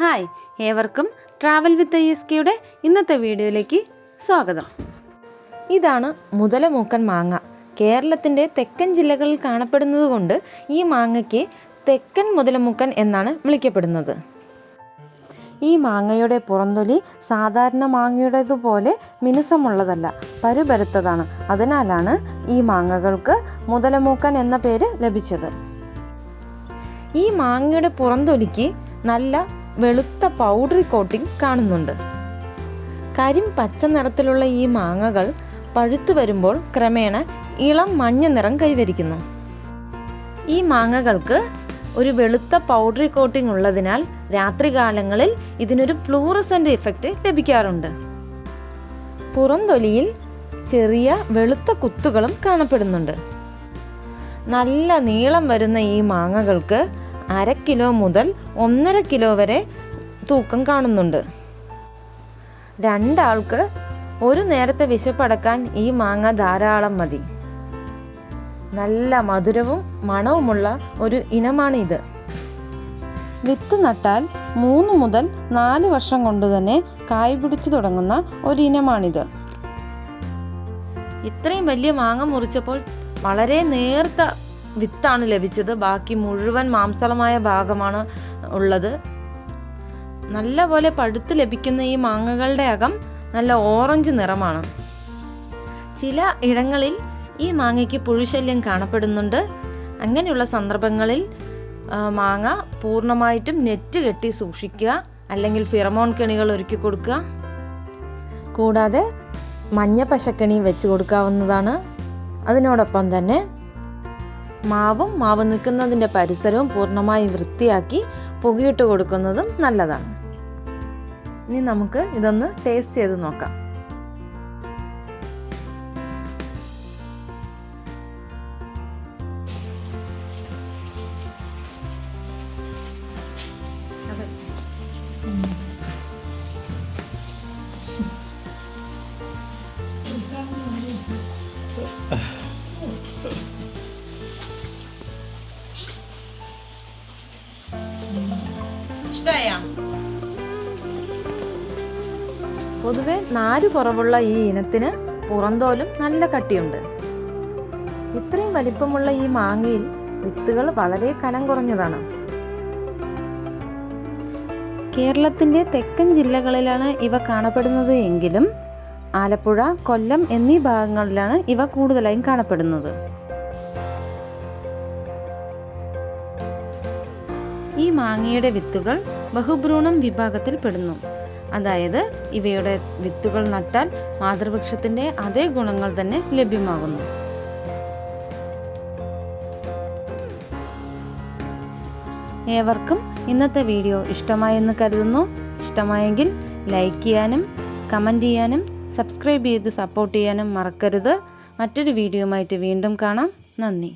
Hi ഏവർക്കും travel with S കെയുടെ ഇന്നത്തെ വീഡിയോയിലേക്ക് സ്വാഗതം. ഇതാണ് മുതലമൂക്കൻ മാങ്ങ. കേരളത്തിന്റെ തെക്കൻ ജില്ലകളിൽ കാണപ്പെടുന്നത് കൊണ്ട് ഈ മാങ്ങയ്ക്ക് തെക്കൻ മുതലമൂക്കൻ എന്നാണ് വിളിക്കപ്പെടുന്നത്. ഈ മാങ്ങയുടെ പുറന്തൊലി സാധാരണ മാങ്ങയുടേതുപോലെ മിനുസമുള്ളതല്ല പരുപരുത്തതാണ്. അതിനാലാണ് ഈ മാങ്ങകൾക്ക് മുതലമൂക്കൻ എന്ന പേര് ലഭിച്ചത്. ഈ മാങ്ങയുടെ പുറന്തൊലിക്ക് നല്ല വെളുത്ത പൗഡറി കോട്ടിംഗ് കാണുന്നുണ്ട്. കരിം പച്ച നിറത്തിലുള്ള ഈ മാങ്ങകൾ പഴുത്തു വരുമ്പോൾ ക്രമേണ ഇളം മഞ്ഞ നിറം കൈവരിക്കുന്നു. ഈ മാങ്ങകൾക്ക് ഒരു വെളുത്ത പൗഡറി കോട്ടിംഗ് ഉള്ളതിനാൽ രാത്രികാലങ്ങളിൽ ഇതിനൊരു ഫ്ലൂറസന്റ് ഇഫക്റ്റ് ലഭിക്കാറുണ്ട്. പുറംതൊലിയിൽ ചെറിയ വെളുത്ത കുത്തുകളും കാണപ്പെടുന്നുണ്ട്. നല്ല നീളം വരുന്ന ഈ മാങ്ങകൾക്ക് അര കിലോ മുതൽ ഒന്നര കിലോ വരെ തൂക്കം കാണുന്നുണ്ട്. രണ്ടാൾക്ക് ഒരു നേരത്തെ വിശപ്പടക്കാൻ ഈ മാങ്ങ ധാരാളം മതി. നല്ല മധുരവും മണവുമുള്ള ഒരു ഇനമാണ് ഇത് വിത്ത് നട്ടാൽ മൂന്ന് മുതൽ നാല് വർഷം കൊണ്ട് തന്നെ കായ് പിടിച്ചു തുടങ്ങുന്ന ഒരു ഇനമാണിത്. ഇത്രയും വലിയ മാങ്ങ മുറിച്ചപ്പോൾ വളരെ നേർത്ത വിത്താണ് ലഭിച്ചത്. ബാക്കി മുഴുവൻ മാംസളമായ ഭാഗമാണ് ഉള്ളത്. നല്ല പോലെ പഴുത്ത് ലഭിക്കുന്ന ഈ മാങ്ങകളുടെ അകം നല്ല ഓറഞ്ച് നിറമാണ്. ചില ഇടങ്ങളിൽ ഈ മാങ്ങയ്ക്ക് പുഴുശല്യം കാണപ്പെടുന്നുണ്ട്. അങ്ങനെയുള്ള സന്ദർഭങ്ങളിൽ മാങ്ങ പൂർണമായിട്ടും നെറ്റ് കെട്ടി സൂക്ഷിക്കുക അല്ലെങ്കിൽ ഫിറമോൺ കെണികൾ ഒരുക്കി കൊടുക്കുക. കൂടാതെ മഞ്ഞ പശക്കണി വെച്ച് കൊടുക്കാവുന്നതാണ്. അതിനോടൊപ്പം തന്നെ മാവും മാവ് നിൽക്കുന്നതിന്റെ പരിസരവും പൂർണമായും വൃത്തിയാക്കി പുകയിട്ട് കൊടുക്കുന്നതും നല്ലതാണ്. ഇനി നമുക്ക് ഇതൊന്ന് ടേസ്റ്റ് ചെയ്ത് നോക്കാം. പൊതുവെ നാല് കുറവുള്ള ഈ ഇനത്തിന് പുറന്തോലും നല്ല കട്ടിയുണ്ട്. ഇത്രയും വലിപ്പമുള്ള ഈ മാങ്ങയിൽ വിത്തുകൾ വളരെ കനം കുറഞ്ഞതാണ്. കേരളത്തിന്റെ തെക്കൻ ജില്ലകളിലാണ് ഇവ കാണപ്പെടുന്നത് എങ്കിലും ആലപ്പുഴ കൊല്ലം എന്നീ ഭാഗങ്ങളിലാണ് ഇവ കൂടുതലായും കാണപ്പെടുന്നത്. മാങ്ങയുടെ വിത്തുകൾ ബഹുഭ്രൂണം വിഭാഗത്തിൽ പെടുന്നു. അതായത് ഇവയുടെ വിത്തുകൾ നട്ടാൽ മാതൃവൃക്ഷത്തിന്റെ അതേ ഗുണങ്ങൾ തന്നെ ലഭ്യമാകുന്നു. ഏവർക്കും ഇന്നത്തെ വീഡിയോ ഇഷ്ടമായെന്ന് കരുതുന്നു. ഇഷ്ടമായെങ്കിൽ ലൈക്ക് ചെയ്യാനും കമന്റ് ചെയ്യാനും സബ്സ്ക്രൈബ് ചെയ്ത് സപ്പോർട്ട് ചെയ്യാനും മറക്കരുത്. മറ്റൊരു വീഡിയോയുമായിട്ട് വീണ്ടും കാണാം. നന്ദി.